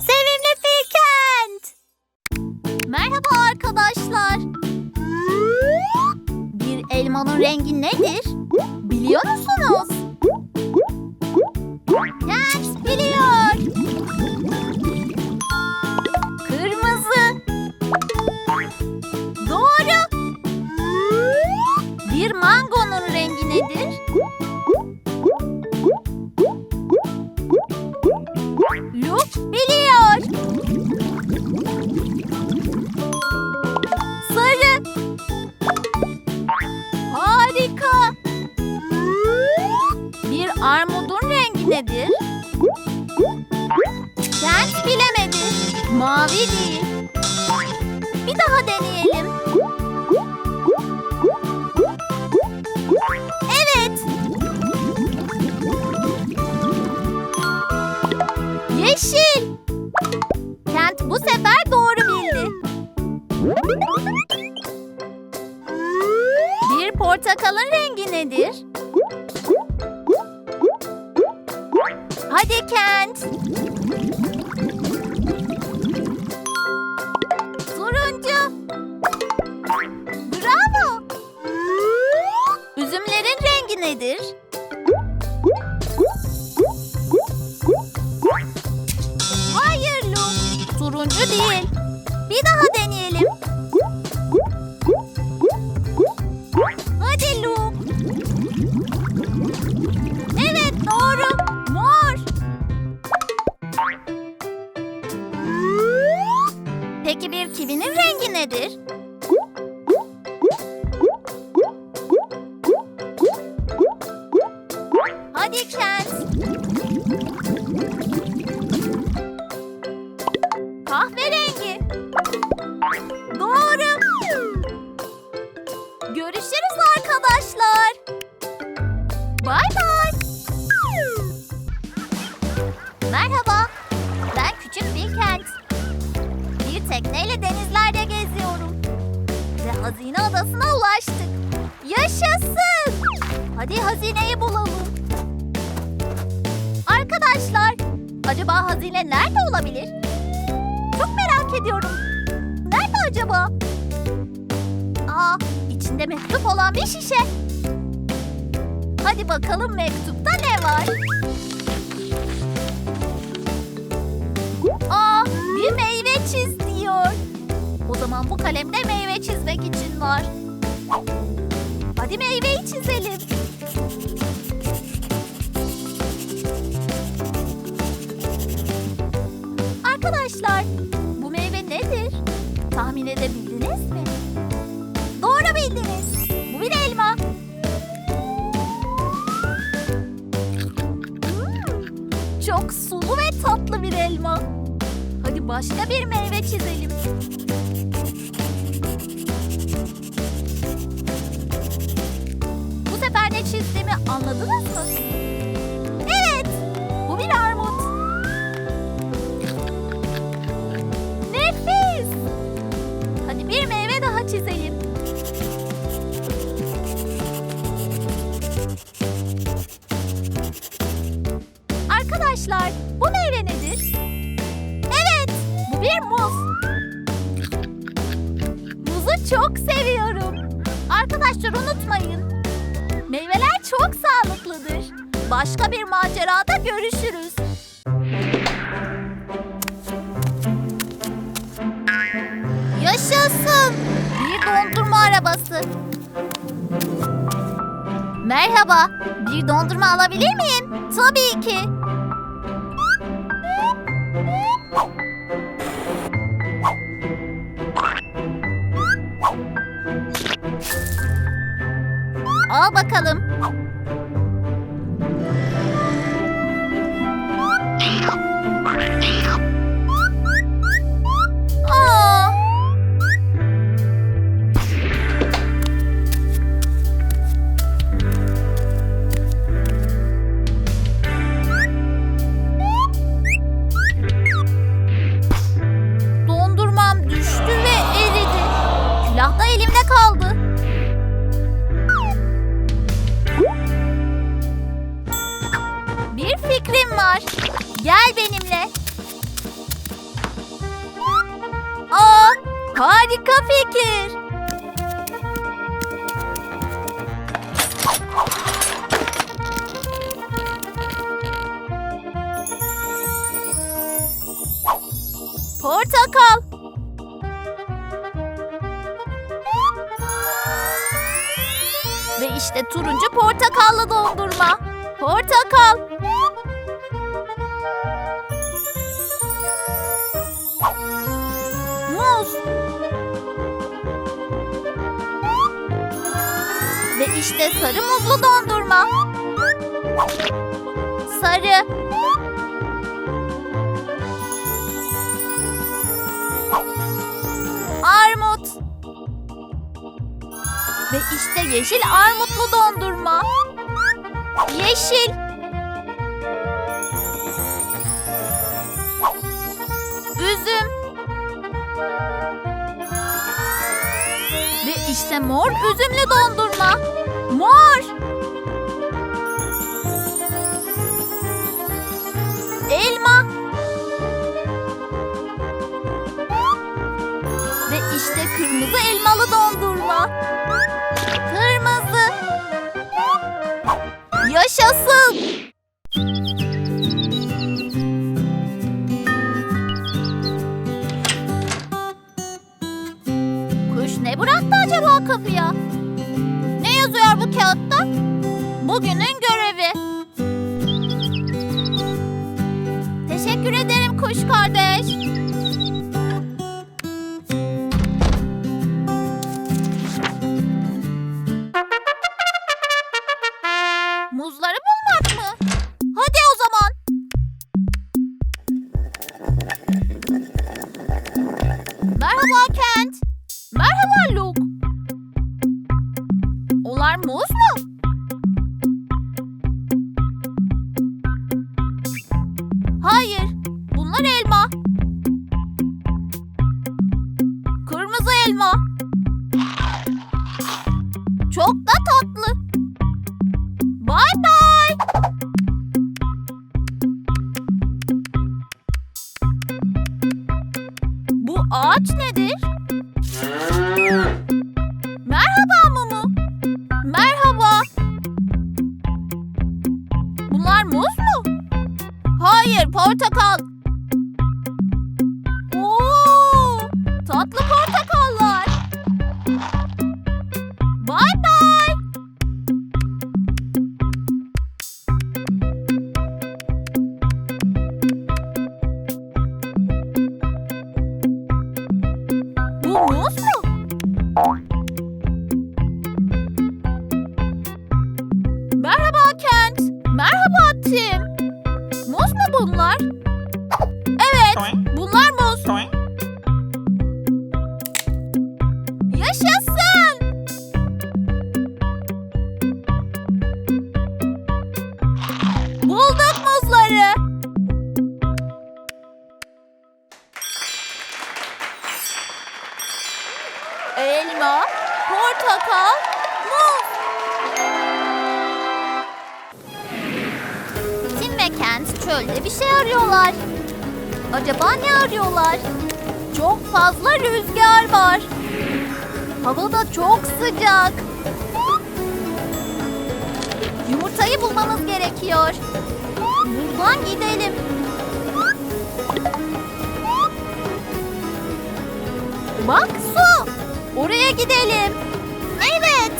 Sevimli Filkent. Merhaba arkadaşlar. Bir elmanın rengi nedir? Biliyor musunuz? Hadi ediyorum. Nerede acaba? Aa, içinde mektup olan bir şişe. Hadi bakalım mektupta ne var? Aa, bir meyve çiz diyor. O zaman bu kalemde meyve çizmek için var. Hadi meyveyi çizelim. Arkadaşlar, çok sulu ve tatlı bir elma. Hadi başka bir meyve çizelim. Bu sefer ne çizdiğimi anladınız mı? Çok seviyorum. Arkadaşlar unutmayın. Meyveler çok sağlıklıdır. Başka bir macerada görüşürüz. Yaşasın. Bir dondurma arabası. Merhaba. Bir dondurma alabilir miyim? Tabii ki. Bakalım. portakallı dondurma. Portakal. Muz. Ve işte sarı muzlu dondurma. Sarı. Armut. Ve işte yeşil armutlu dondurma. Yeşil. Üzüm. Ve işte mor üzümlü dondurma. Mor. 먹어 Bunlar mu? Hayır, portakal. Yaşasın. Hava da çok sıcak. Yumurtayı bulmamız gerekiyor. Buradan gidelim. Bak su. Oraya gidelim. Evet.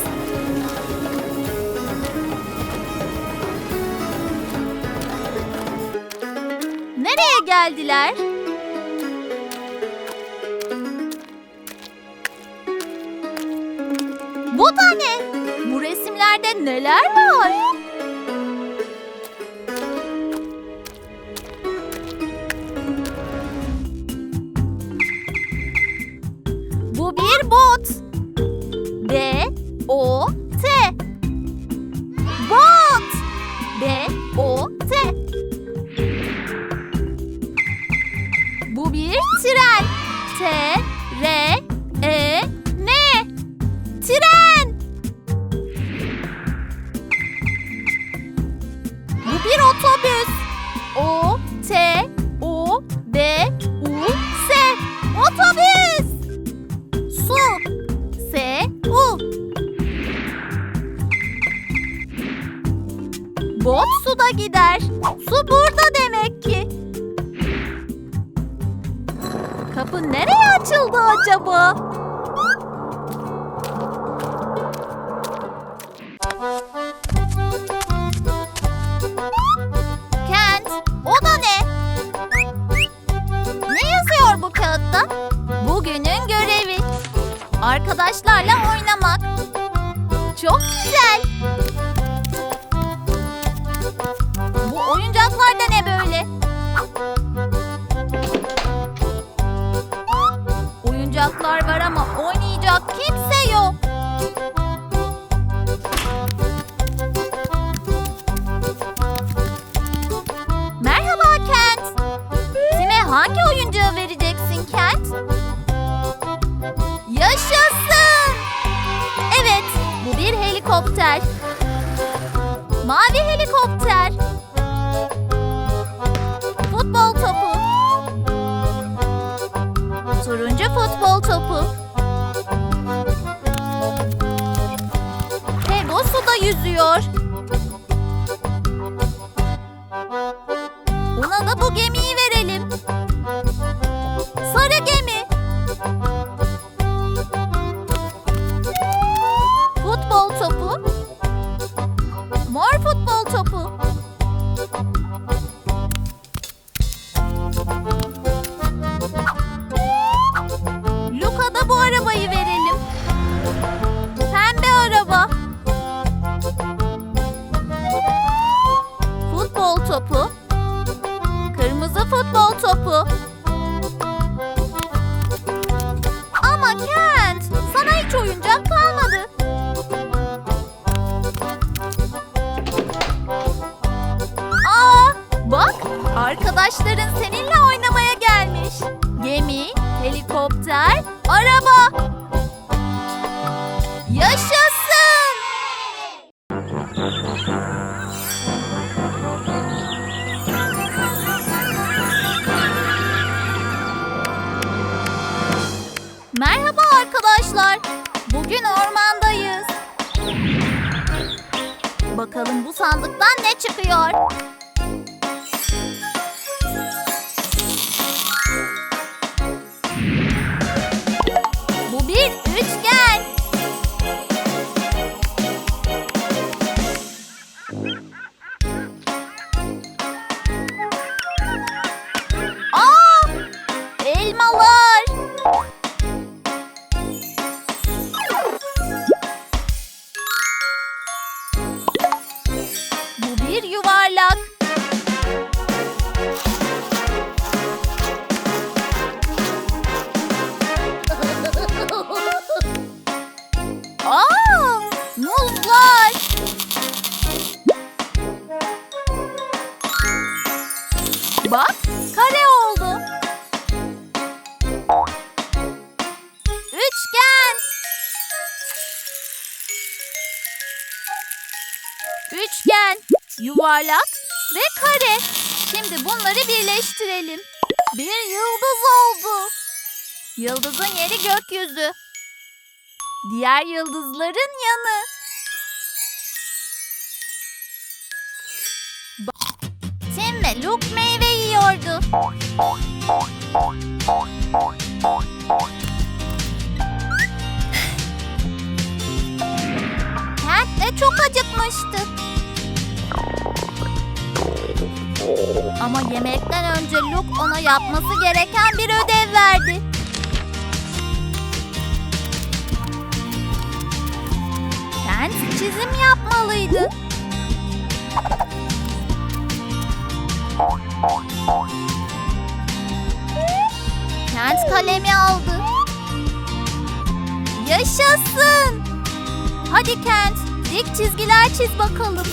Nereye geldiler? Bu da ne? Bu resimlerde neler var? Kapı nereye açıldı acaba? Helikopter. Mavi helikopter. Arkadaşların seninle oynamaya gelmiş. Gemi, helikopter, araba. Yaşasın! Merhaba arkadaşlar. Bugün ormandayız. Bakalım bu sandıktan ne çıkıyor? Bak, kare oldu. Üçgen. Üçgen, yuvarlak ve kare. Şimdi bunları birleştirelim. Bir yıldız oldu. Yıldızın yeri gökyüzü. Diğer yıldızların yanı. Tim ve Luke meyve yiyordu. Kent de çok acıkmıştı. Ama yemekten önce Luke ona yapması gereken bir ödev verdi. Kent çizim yapmalıydı. Kent kalemi aldı. Yaşasın! Hadi Kent, dik çizgiler çiz bakalım.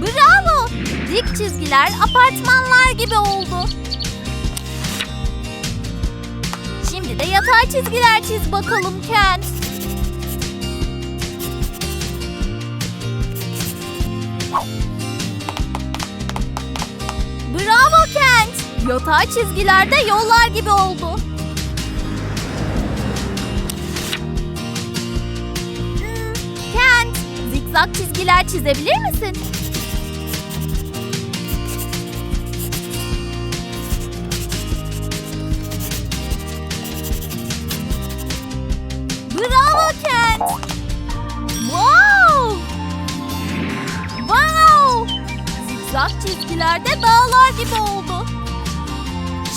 Bravo! Dik çizgiler apartmanlar gibi oldu. Şimdi de yatay çizgiler çiz bakalım Kent. Yatağı çizgilerde yollar gibi oldu. Hmm, Kent, zikzak çizgiler çizebilir misin? Bravo Kent! Wow! Wow! Zikzak çizgilerde dağlar gibi oldu.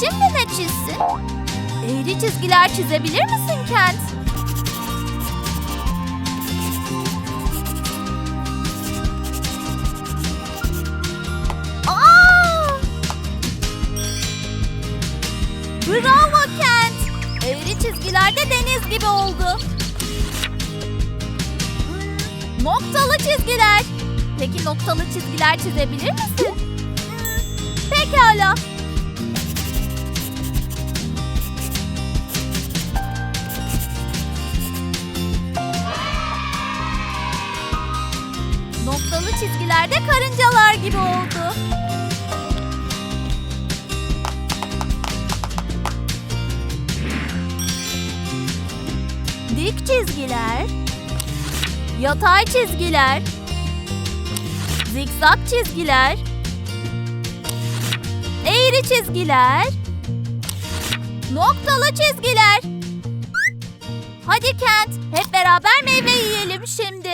Şimdi ne çizsin? Eğri çizgiler çizebilir misin Kent? Aa! Bravo Kent! Eğri çizgilerde deniz gibi oldu. Noktalı çizgiler. Peki noktalı çizgiler çizebilir misin? Pekala. Çizgilerde karıncalar gibi oldu. Dik çizgiler, yatay çizgiler, zikzak çizgiler, eğri çizgiler, noktalı çizgiler. Hadi Kent, hep beraber meyve yiyelim şimdi.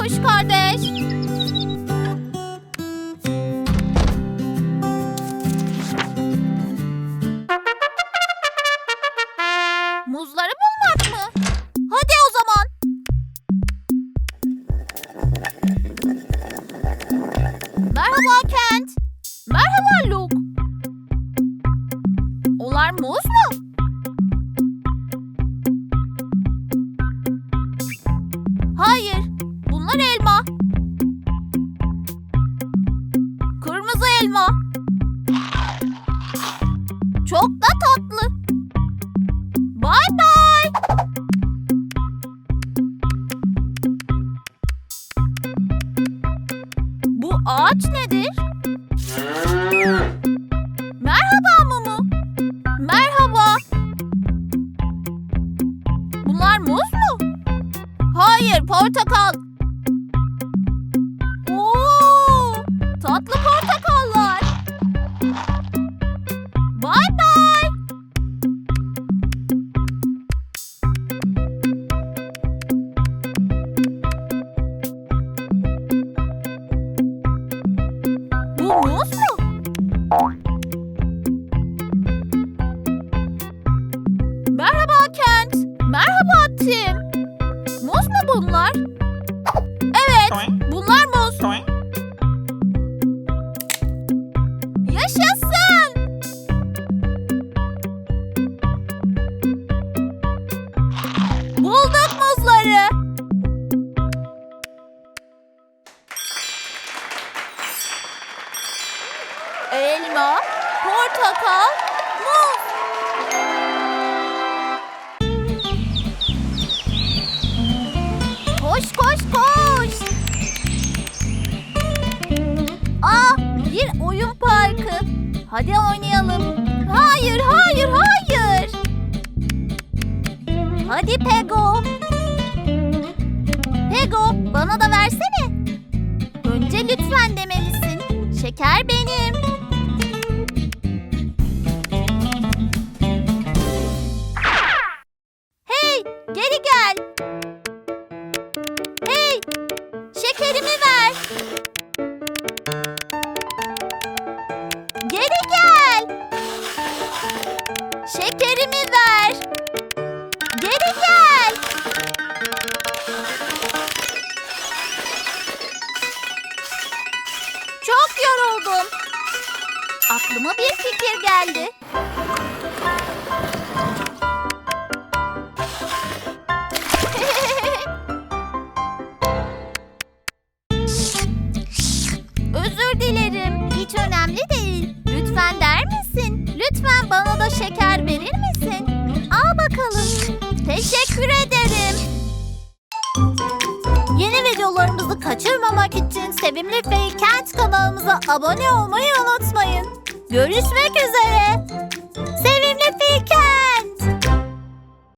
Kuş kardeş. Portakal. Hadi Pego. Pego, bana da versene. Önce lütfen demelisin. Şeker benim. Çok yoruldum. Aklıma bir fikir geldi. Kanalımıza abone olmayı unutmayın. Görüşmek üzere.